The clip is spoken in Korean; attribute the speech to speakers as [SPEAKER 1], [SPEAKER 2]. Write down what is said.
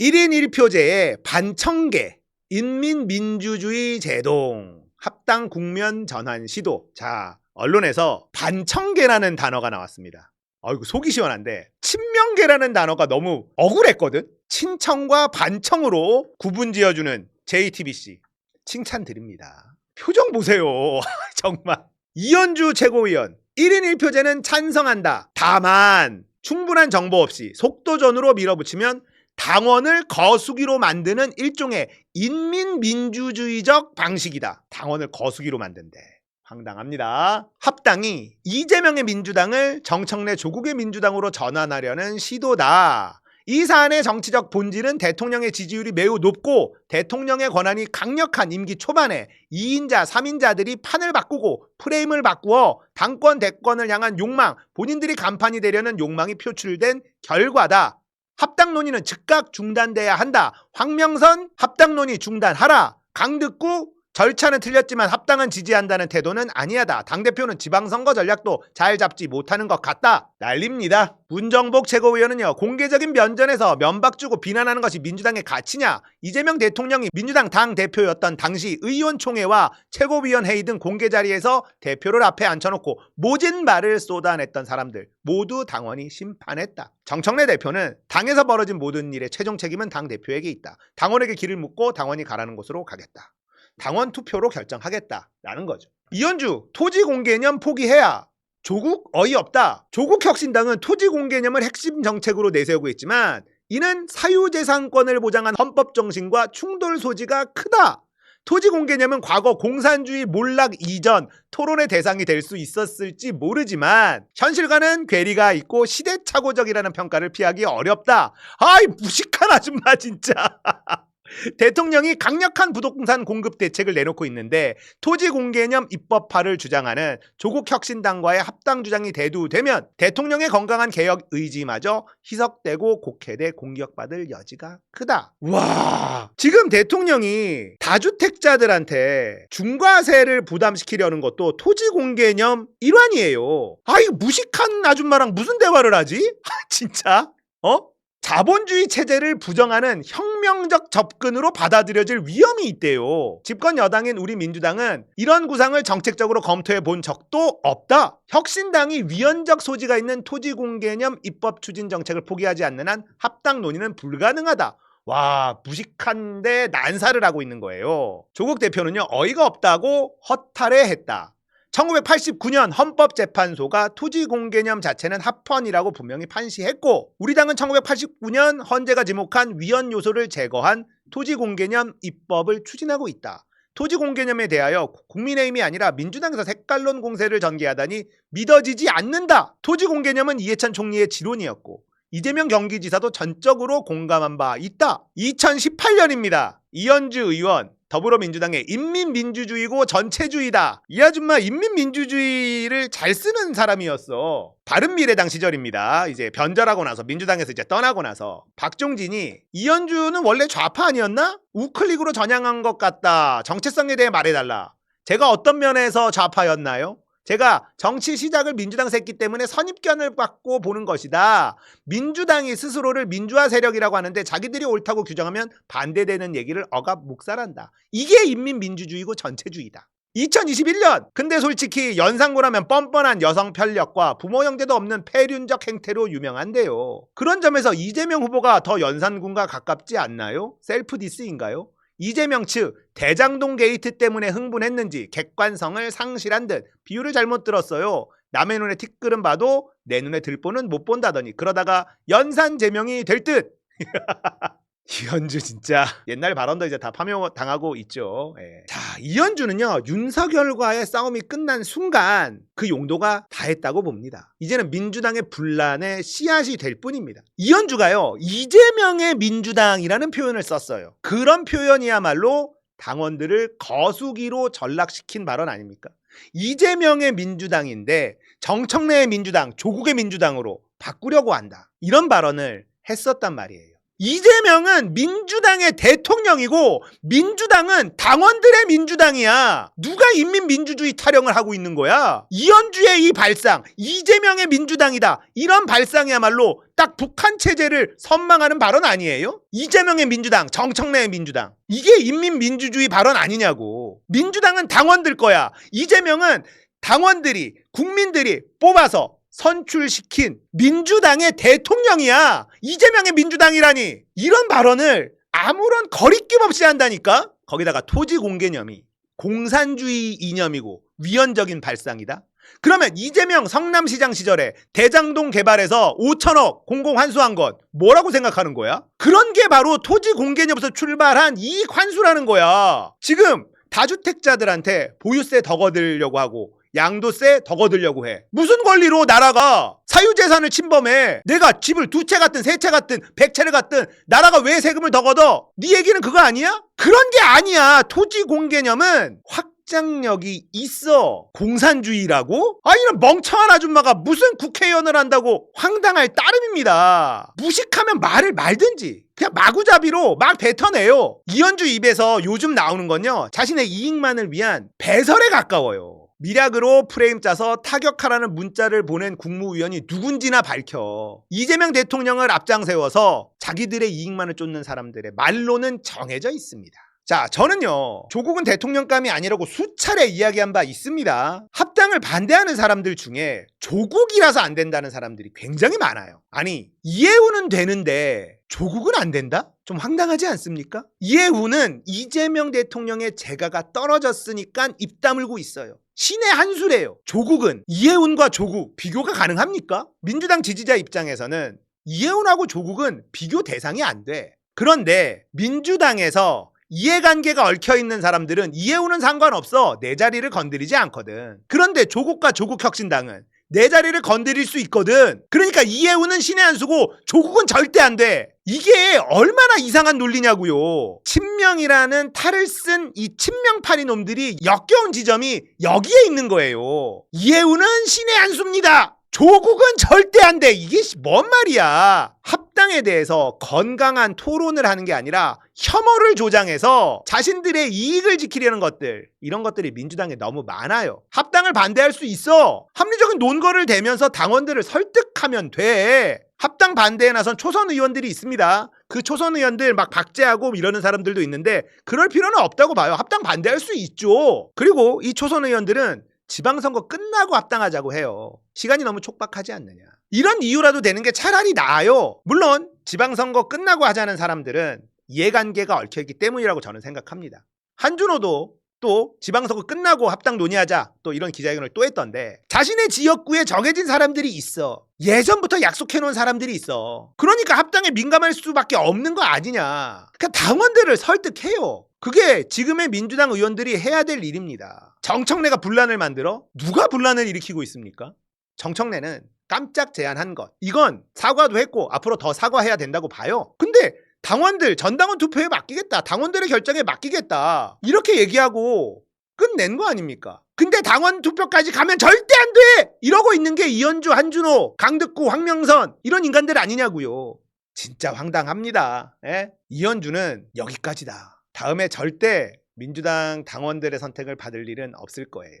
[SPEAKER 1] 1인 1표제의 반청계 인민민주주의 제동 합당 국면 전환 시도. 자, 언론에서 반청계라는 단어가 나왔습니다. 아이고 속이 시원한데 친명계라는 단어가 너무 억울했거든. 친청과 반청으로 구분 지어주는 JTBC 칭찬 드립니다. 표정 보세요. 정말. 이현주 최고위원 1인 1표제는 찬성한다. 다만 충분한 정보 없이 속도전으로 밀어붙이면 당원을 거수기로 만드는 일종의 인민민주주의적 방식이다. 당원을 거수기로 만든대. 황당합니다. 합당이 이재명의 민주당을 정청래 조국의 민주당으로 전환하려는 시도다. 이 사안의 정치적 본질은 대통령의 지지율이 매우 높고 대통령의 권한이 강력한 임기 초반에 2인자, 3인자들이 판을 바꾸고 프레임을 바꾸어 당권, 대권을 향한 욕망, 본인들이 간판이 되려는 욕망이 표출된 결과다. 합당 논의는 즉각 중단돼야 한다. 황명선 합당 논의 중단하라. 강득구 절차는 틀렸지만 합당은 지지한다는 태도는 아니하다. 당대표는 지방선거 전략도 잘 잡지 못하는 것 같다. 난립니다. 문정복 최고위원은요. 공개적인 면전에서 면박 주고 비난하는 것이 민주당의 가치냐. 이재명 대통령이 민주당 당대표였던 당시 의원총회와 최고위원 회의 등 공개 자리에서 대표를 앞에 앉혀놓고 모진 말을 쏟아냈던 사람들 모두 당원이 심판했다. 정청래 대표는 당에서 벌어진 모든 일의 최종 책임은 당대표에게 있다. 당원에게 길을 묻고 당원이 가라는 곳으로 가겠다. 당원 투표로 결정하겠다라는 거죠. 이현주 토지 공개념 포기해야 조국 어이없다. 조국 혁신당은 토지 공개념을 핵심 정책으로 내세우고 있지만 이는 사유재산권을 보장한 헌법 정신과 충돌 소지가 크다. 토지 공개념은 과거 공산주의 몰락 이전 토론의 대상이 될 수 있었을지 모르지만 현실과는 괴리가 있고 시대착오적이라는 평가를 피하기 어렵다. 아이 무식한 아줌마 진짜. 대통령이 강력한 부동산 공급 대책을 내놓고 있는데 토지 공개념 입법화를 주장하는 조국 혁신당과의 합당 주장이 대두되면 대통령의 건강한 개혁 의지마저 희석되고 곡해돼 공격받을 여지가 크다. 와, 지금 대통령이 다주택자들한테 중과세를 부담시키려는 것도 토지 공개념 일환이에요. 아, 이거 무식한 아줌마랑 무슨 대화를 하지? 아, 진짜? 어? 자본주의 체제를 부정하는 혁명적 접근으로 받아들여질 위험이 있대요. 집권 여당인 우리 민주당은 이런 구상을 정책적으로 검토해 본 적도 없다. 혁신당이 위헌적 소지가 있는 토지 공 개념 입법 추진 정책을 포기하지 않는 한 합당 논의는 불가능하다. 와, 무식한데 난사를 하고 있는 거예요. 조국 대표는요, 어이가 없다고 허탈해 했다. 1989년 헌법재판소가 토지 공 개념 자체는 합헌이라고 분명히 판시했고 우리 당은 1989년 헌재가 지목한 위헌 요소를 제거한 토지 공 개념 입법을 추진하고 있다. 토지 공 개념에 대하여 국민의힘이 아니라 민주당에서 색깔론 공세를 전개하다니 믿어지지 않는다. 토지 공 개념은 이해찬 총리의 지론이었고 이재명 경기지사도 전적으로 공감한 바 있다. 2018년입니다. 이현주 의원 더불어민주당의 인민민주주의고 전체주의다. 이 아줌마 인민민주주의를 잘 쓰는 사람이었어. 바른미래당 시절입니다. 이제 변절하고 나서 민주당에서 이제 떠나고 나서 박종진이 이현주는 원래 좌파 아니었나? 우클릭으로 전향한 것 같다. 정체성에 대해 말해달라. 제가 어떤 면에서 좌파였나요? 제가 정치 시작을 민주당에서 했기 때문에 선입견을 받고 보는 것이다. 민주당이 스스로를 민주화 세력이라고 하는데 자기들이 옳다고 규정하면 반대되는 얘기를 억압 묵살한다. 이게 인민민주주의고 전체주의다. 2021년 근데 솔직히 연상고라면 뻔뻔한 여성 편력과 부모 형제도 없는 폐륜적 행태로 유명한데요. 그런 점에서 이재명 후보가 더 연산군과 가깝지 않나요? 셀프 디스인가요? 이재명 측 대장동 게이트 때문에 흥분했는지 객관성을 상실한 듯 비유를 잘못 들었어요. 남의 눈에 티끌은 봐도 내 눈에 들보는 못 본다더니 그러다가 연산 제명이 될 듯. 이현주 진짜 옛날 발언도 이제 다 파묘당하고 있죠. 예. 자 이현주는요 윤석열과의 싸움이 끝난 순간 그 용도가 다했다고 봅니다. 이제는 민주당의 분란의 씨앗이 될 뿐입니다. 이현주가요 이재명의 민주당이라는 표현을 썼어요. 그런 표현이야말로 당원들을 거수기로 전락시킨 발언 아닙니까? 이재명의 민주당인데 정청래의 민주당, 조국의 민주당으로 바꾸려고 한다. 이런 발언을 했었단 말이에요. 이재명은 민주당의 대통령이고 민주당은 당원들의 민주당이야. 누가 인민민주주의 타령을 하고 있는 거야? 이현주의 이 발상, 이재명의 민주당이다. 이런 발상이야말로 딱 북한 체제를 선망하는 발언 아니에요? 이재명의 민주당, 정청래의 민주당. 이게 인민민주주의 발언 아니냐고. 민주당은 당원들 거야. 이재명은 당원들이, 국민들이 뽑아서 선출시킨 민주당의 대통령이야. 이재명의 민주당이라니. 이런 발언을 아무런 거리낌 없이 한다니까? 거기다가 토지 공개념이 공산주의 이념이고 위헌적인 발상이다. 그러면 이재명 성남시장 시절에 대장동 개발에서 5천억 공공 환수한 것 뭐라고 생각하는 거야? 그런 게 바로 토지 공개념에서 출발한 이익 환수라는 거야. 지금 다주택자들한테 보유세 더 거들려고 하고 양도세 더 거들려고 해. 무슨 권리로 나라가 사유재산을 침범해? 내가 집을 두 채 같든 세 채 같든 백 채를 같든 나라가 왜 세금을 더 걷어? 네 얘기는 그거 아니야? 그런 게 아니야. 토지 공개념은 확장력이 있어. 공산주의라고? 아 이런 멍청한 아줌마가 무슨 국회의원을 한다고 황당할 따름입니다. 무식하면 말을 말든지 그냥 마구잡이로 막 뱉어내요. 이현주 입에서 요즘 나오는 건요. 자신의 이익만을 위한 배설에 가까워요. 미략으로 프레임 짜서 타격하라는 문자를 보낸 국무위원이 누군지나 밝혀 이재명 대통령을 앞장 세워서 자기들의 이익만을 쫓는 사람들의 말로는 정해져 있습니다. 자, 저는요, 조국은 대통령감이 아니라고 수차례 이야기한 바 있습니다. 합당을 반대하는 사람들 중에 조국이라서 안 된다는 사람들이 굉장히 많아요. 아니, 이해우는 되는데 조국은 안 된다? 좀 황당하지 않습니까? 이해우는 이재명 대통령의 재가가 떨어졌으니까 입 다물고 있어요. 신의 한 수래요. 조국은 이해운과 조국 비교가 가능합니까? 민주당 지지자 입장에서는 이해운하고 조국은 비교 대상이 안 돼. 그런데 민주당에서 이해관계가 얽혀 있는 사람들은 이해우는 상관없어. 내 자리를 건드리지 않거든. 그런데 조국과 조국혁신당은 내 자리를 건드릴 수 있거든. 그러니까 이해우는 신의 한 수고 조국은 절대 안 돼. 이게 얼마나 이상한 논리냐고요. 친명이라는 탈을 쓴 이 친명파리 놈들이 역겨운 지점이 여기에 있는 거예요. 이해우는 신의 한 수입니다. 조국은 절대 안 돼. 이게 뭔 말이야. 합당에 대해서 건강한 토론을 하는 게 아니라 혐오를 조장해서 자신들의 이익을 지키려는 것들 이런 것들이 민주당에 너무 많아요. 합당을 반대할 수 있어. 합리적인 논거를 대면서 당원들을 설득하면 돼. 합당 반대에 나선 초선 의원들이 있습니다. 그 초선 의원들 막 박제하고 이러는 사람들도 있는데 그럴 필요는 없다고 봐요. 합당 반대할 수 있죠. 그리고 이 초선 의원들은 지방선거 끝나고 합당하자고 해요. 시간이 너무 촉박하지 않느냐. 이런 이유라도 되는 게 차라리 나아요. 물론 지방선거 끝나고 하자는 사람들은 이해관계가 얽혀있기 때문이라고 저는 생각합니다. 한준호도 또 지방선거 끝나고 합당 논의하자 또 이런 기자회견을 또 했던데 자신의 지역구에 정해진 사람들이 있어. 예전부터 약속해놓은 사람들이 있어. 그러니까 합당에 민감할 수밖에 없는 거 아니냐. 그러니까 당원들을 설득해요. 그게 지금의 민주당 의원들이 해야 될 일입니다. 정청래가 분란을 만들어 누가 분란을 일으키고 있습니까? 정청래는 깜짝 제안한 것. 이건 사과도 했고 앞으로 더 사과해야 된다고 봐요. 근데 당원들 전당원 투표에 맡기겠다. 당원들의 결정에 맡기겠다. 이렇게 얘기하고 끝낸 거 아닙니까? 근데 당원 투표까지 가면 절대 안 돼! 이러고 있는 게 이현주, 한준호, 강득구, 황명선 이런 인간들 아니냐고요. 진짜 황당합니다. 예? 이현주는 여기까지다. 다음에 절대 민주당 당원들의 선택을 받을 일은 없을 거예요.